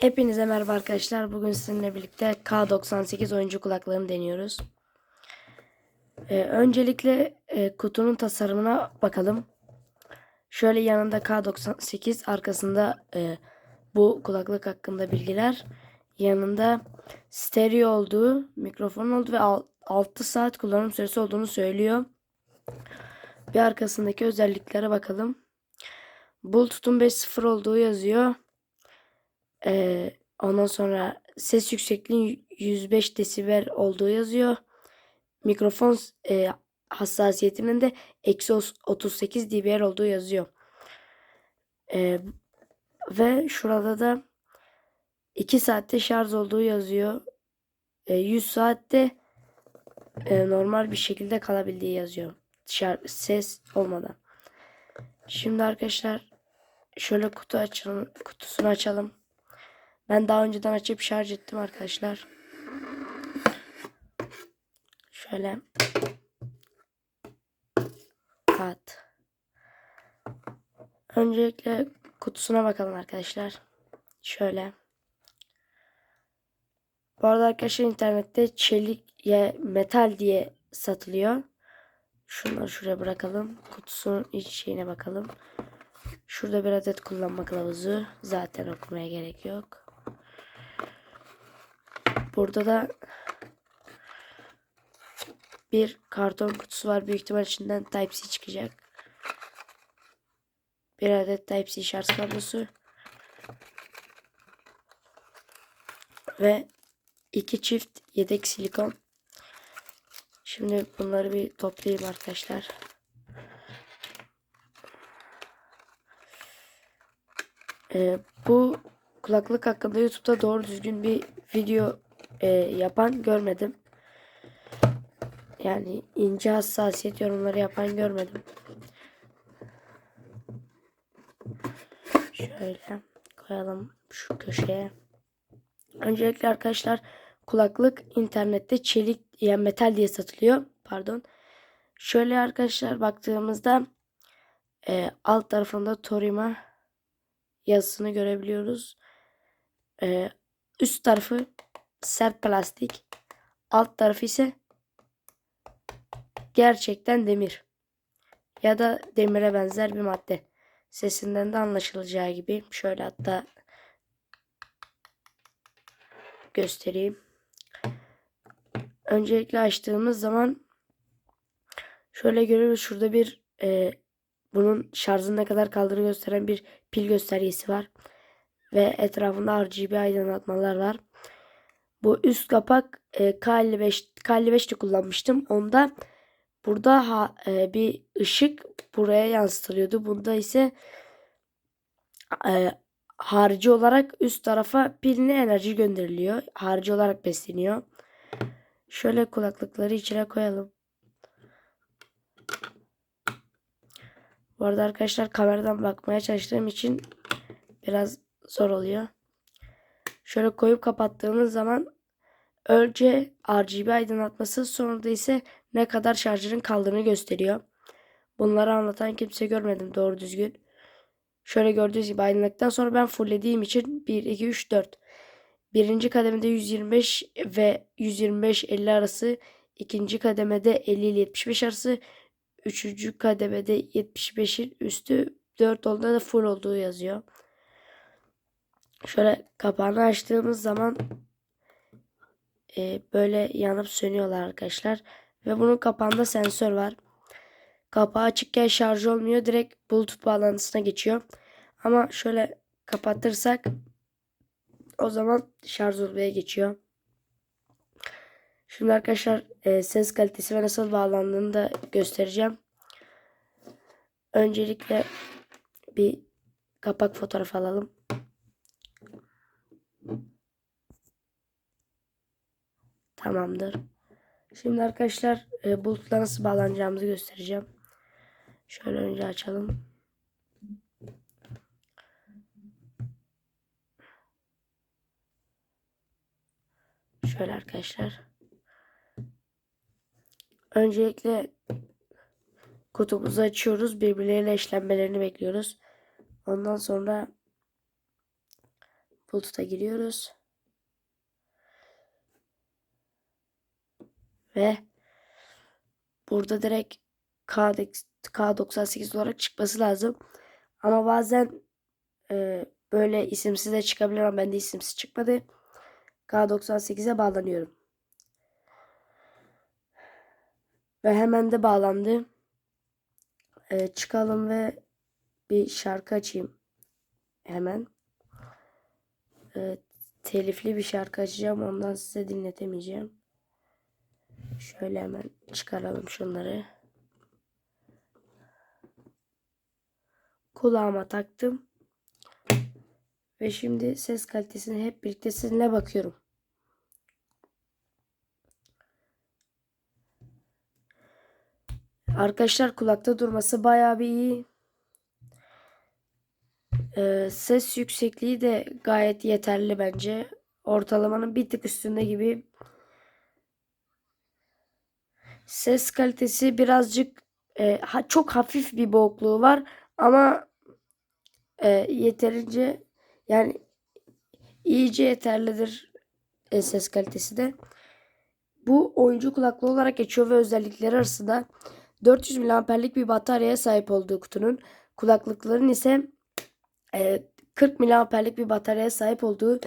Hepinize merhaba arkadaşlar. Bugün sizinle birlikte K98 oyuncu kulaklarını deniyoruz. Ee, öncelikle e, kutunun tasarımına bakalım. Şöyle yanında K98 arkasında e, bu kulaklık hakkında bilgiler. Yanında stereo olduğu, mikrofon olduğu ve 6 saat kullanım süresi olduğunu söylüyor. Bir arkasındaki özelliklere bakalım. Bluetooth'un 5.0 olduğu yazıyor. Ee, ondan sonra ses yüksekliği 105 desibel olduğu yazıyor. Mikrofon e, hassasiyetinin de eksi 38 dBr olduğu yazıyor. Ee, ve şurada da 2 saatte şarj olduğu yazıyor. E, 100 saatte e, normal bir şekilde kalabildiği yazıyor. Şar- ses olmadan. Şimdi arkadaşlar şöyle kutu açalım, kutusunu açalım. Ben daha önceden açıp şarj ettim arkadaşlar. Şöyle. Kat. Öncelikle kutusuna bakalım arkadaşlar. Şöyle. Bu arada arkadaşlar internette çelik ya metal diye satılıyor. Şunları şuraya bırakalım. Kutusunun iç şeyine bakalım. Şurada bir adet kullanma kılavuzu. Zaten okumaya gerek yok. Burada da bir karton kutusu var. Büyük ihtimal içinden Type-C çıkacak. Bir adet Type-C şarj kablosu. Ve iki çift yedek silikon. Şimdi bunları bir toplayayım arkadaşlar. Ee, bu kulaklık hakkında YouTube'da doğru düzgün bir video e, yapan görmedim. Yani ince hassasiyet yorumları yapan görmedim. Şöyle koyalım şu köşeye. Öncelikle arkadaşlar kulaklık internette çelik yani metal diye satılıyor. Pardon. Şöyle arkadaşlar baktığımızda e, alt tarafında Torima yazısını görebiliyoruz. E, üst tarafı sert plastik. Alt tarafı ise gerçekten demir. Ya da demire benzer bir madde. Sesinden de anlaşılacağı gibi. Şöyle hatta göstereyim. Öncelikle açtığımız zaman şöyle görüyoruz. Şurada bir e, bunun şarjın ne kadar kaldığını gösteren bir pil göstergesi var. Ve etrafında RGB aydınlatmalar var. Bu üst kapak e, K55 K55'te kullanmıştım. Onda burada ha, e, bir ışık buraya yansıtılıyordu. Bunda ise e, harici olarak üst tarafa piline enerji gönderiliyor. Harici olarak besleniyor. Şöyle kulaklıkları içine koyalım. Bu arada arkadaşlar kameradan bakmaya çalıştığım için biraz zor oluyor. Şöyle koyup kapattığımız zaman önce RGB aydınlatması sonra da ise ne kadar şarjının kaldığını gösteriyor. Bunları anlatan kimse görmedim doğru düzgün. Şöyle gördüğünüz gibi aydınlıktan sonra ben fulllediğim için 1, 2, 3, 4. Birinci kademede 125 ve 125-50 arası. ikinci kademede 50 ile 75 arası. Üçüncü kademede 75'in üstü 4 olduğunda da full olduğu yazıyor. Şöyle kapağını açtığımız zaman e, böyle yanıp sönüyorlar arkadaşlar. Ve bunun kapağında sensör var. Kapağı açıkken şarj olmuyor. Direkt bluetooth bağlantısına geçiyor. Ama şöyle kapatırsak o zaman şarj olmaya geçiyor. Şimdi arkadaşlar e, ses kalitesi ve nasıl bağlandığını da göstereceğim. Öncelikle bir kapak fotoğrafı alalım. Tamamdır. Şimdi arkadaşlar e, bulutla nasıl bağlanacağımızı göstereceğim. Şöyle önce açalım. Şöyle arkadaşlar. Öncelikle kutumuzu açıyoruz. Birbirleriyle eşlenmelerini bekliyoruz. Ondan sonra Bluetooth'a giriyoruz. Ve burada direkt K, K98 olarak çıkması lazım. Ama bazen e, böyle isimsiz de çıkabilir ama bende isimsiz çıkmadı. K98'e bağlanıyorum. Ve hemen de bağlandı. E, çıkalım ve bir şarkı açayım. Hemen. E, telifli bir şarkı açacağım. Ondan size dinletemeyeceğim. Şöyle hemen çıkaralım şunları. Kulağıma taktım. Ve şimdi ses kalitesine hep birlikte sizinle bakıyorum. Arkadaşlar kulakta durması bayağı bir iyi. Ee, ses yüksekliği de gayet yeterli bence. Ortalamanın bir tık üstünde gibi. Ses kalitesi birazcık e, ha, çok hafif bir boğukluğu var ama e, yeterince yani iyice yeterlidir e, ses kalitesi de. Bu oyuncu kulaklığı olarak geçiyor ve özellikleri arasında 400 mAh'lik bir bataryaya sahip olduğu kutunun kulaklıkların ise e, 40 mAh'lik bir bataryaya sahip olduğu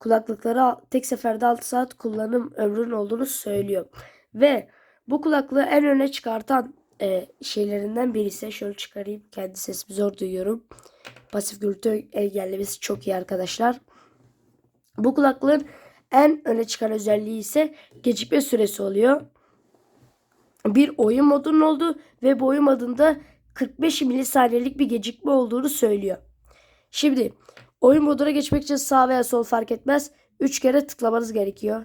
kulaklıkları tek seferde 6 saat kullanım ömrünün olduğunu söylüyor. Ve bu kulaklığı en öne çıkartan e, şeylerinden birisi. Şöyle çıkarayım. Kendi sesimi zor duyuyorum. Pasif gürültü engellemesi çok iyi arkadaşlar. Bu kulaklığın en öne çıkan özelliği ise gecikme süresi oluyor. Bir oyun modunun olduğu ve bu oyun modunda 45 milisaniyelik bir gecikme olduğunu söylüyor. Şimdi oyun moduna geçmek için sağ veya sol fark etmez. 3 kere tıklamanız gerekiyor.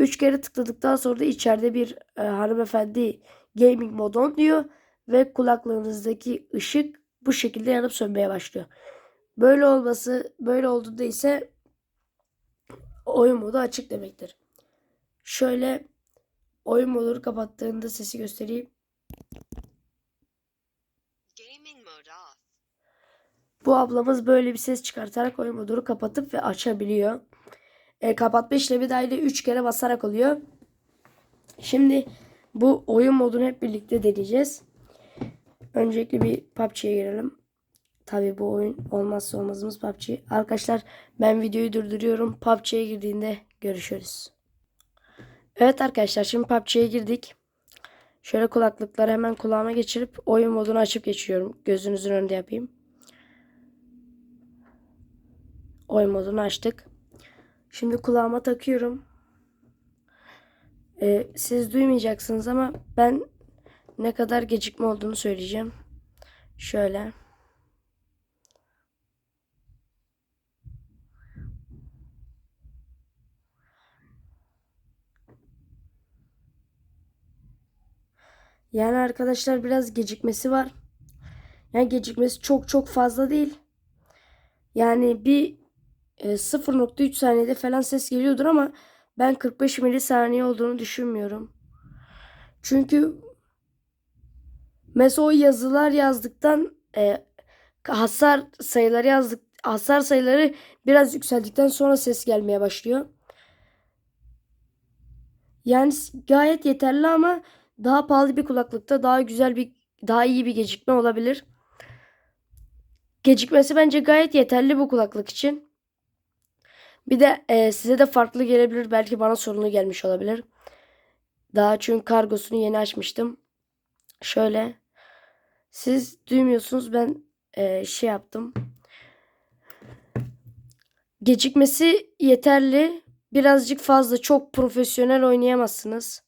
3 kere tıkladıktan sonra da içeride bir e, hanımefendi gaming mod on diyor ve kulaklığınızdaki ışık bu şekilde yanıp sönmeye başlıyor. Böyle olması böyle olduğunda ise oyun modu açık demektir. Şöyle oyun modunu kapattığında sesi göstereyim. Gaming mode off. Bu ablamız böyle bir ses çıkartarak oyun modunu kapatıp ve açabiliyor. E, kapatma işlemi dahil 3 kere basarak oluyor. Şimdi bu oyun modunu hep birlikte deneyeceğiz. Öncelikle bir PUBG'ye girelim. Tabii bu oyun olmazsa olmazımız PUBG. Arkadaşlar ben videoyu durduruyorum. PUBG'ye girdiğinde görüşürüz. Evet arkadaşlar şimdi PUBG'ye girdik. Şöyle kulaklıkları hemen kulağıma geçirip oyun modunu açıp geçiyorum. Gözünüzün önünde yapayım. Oyun modunu açtık. Şimdi kulağıma takıyorum. Ee, siz duymayacaksınız ama ben ne kadar gecikme olduğunu söyleyeceğim. Şöyle. Yani arkadaşlar biraz gecikmesi var. Yani gecikmesi çok çok fazla değil. Yani bir 0.3 saniyede falan ses geliyordur ama ben 45 milisaniye olduğunu düşünmüyorum. Çünkü mesela o yazılar yazdıktan e, hasar sayıları yazdık hasar sayıları biraz yükseldikten sonra ses gelmeye başlıyor. Yani gayet yeterli ama daha pahalı bir kulaklıkta daha güzel bir daha iyi bir gecikme olabilir. Gecikmesi bence gayet yeterli bu kulaklık için. Bir de e, size de farklı gelebilir. Belki bana sorunlu gelmiş olabilir. Daha çünkü kargosunu yeni açmıştım. Şöyle. Siz duymuyorsunuz. Ben e, şey yaptım. Gecikmesi yeterli. Birazcık fazla çok profesyonel oynayamazsınız.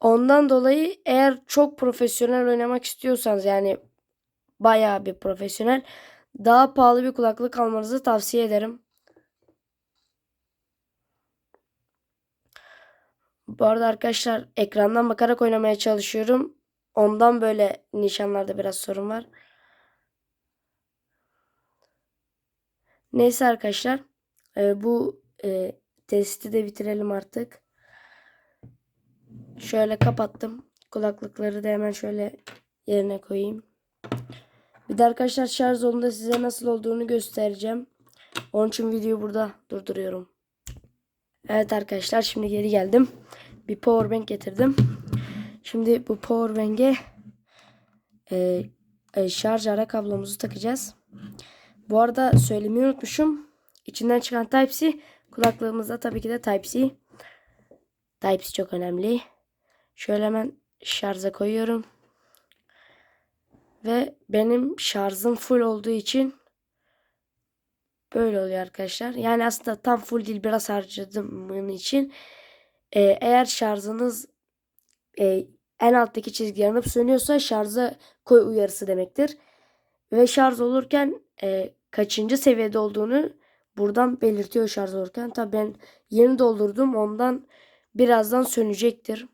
Ondan dolayı eğer çok profesyonel oynamak istiyorsanız yani bayağı bir profesyonel daha pahalı bir kulaklık almanızı tavsiye ederim. Bu arada arkadaşlar ekrandan bakarak oynamaya çalışıyorum. Ondan böyle nişanlarda biraz sorun var. Neyse arkadaşlar. e, bu e, testi de bitirelim artık. Şöyle kapattım. Kulaklıkları da hemen şöyle yerine koyayım. Bir de arkadaşlar şarj olduğunda size nasıl olduğunu göstereceğim. Onun için videoyu burada durduruyorum. Evet arkadaşlar şimdi geri geldim. Bir power bank getirdim. Şimdi bu power bank'e e, e, şarj ara kablomuzu takacağız. Bu arada söylemeyi unutmuşum. İçinden çıkan Type-C kulaklığımızda tabii ki de Type-C. Type-C çok önemli. Şöyle hemen şarja koyuyorum. Ve benim şarjım full olduğu için böyle oluyor arkadaşlar. Yani aslında tam full değil biraz harcadım bunun için. Ee, eğer şarjınız e, en alttaki çizgi yanıp sönüyorsa şarja koy uyarısı demektir. Ve şarj olurken e, kaçıncı seviyede olduğunu buradan belirtiyor şarj olurken. Tabii ben yeni doldurdum ondan birazdan sönecektir.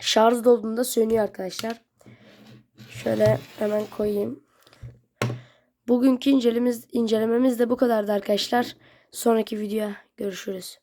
Şarj dolduğunda sönüyor arkadaşlar. Şöyle hemen koyayım. Bugünkü incelememiz, incelememiz de bu kadardı arkadaşlar. Sonraki videoya görüşürüz.